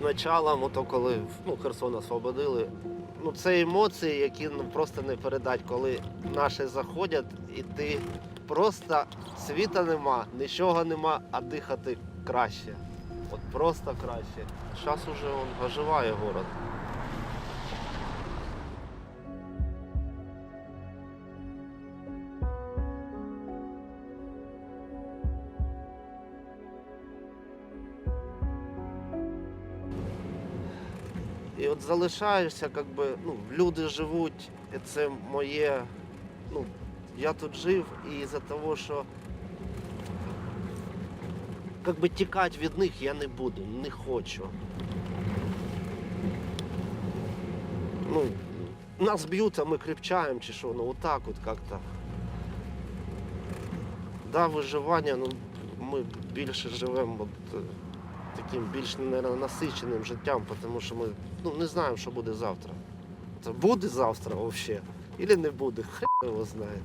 началом, ото коли ну, Херсон освободили, ну це емоції, які ну, просто не передать, коли наші заходять, і ти просто світа нема, нічого нема, а дихати краще. От просто краще. Зараз уже он оживає город. І от залишаєшся, як би, ну, люди живуть, і це моє. Ну, я тут жив і за того, що як би тікати від них я не буду, не хочу. Ну, нас б'ють, а ми крепчаємо чи що, ну отак от як-то. Да, виживання, ну ми більше живемо от, е, таким більш насиченим життям, тому що ми ну, не знаємо, що буде завтра. Це буде завтра взагалі, або не буде, хрен його знає.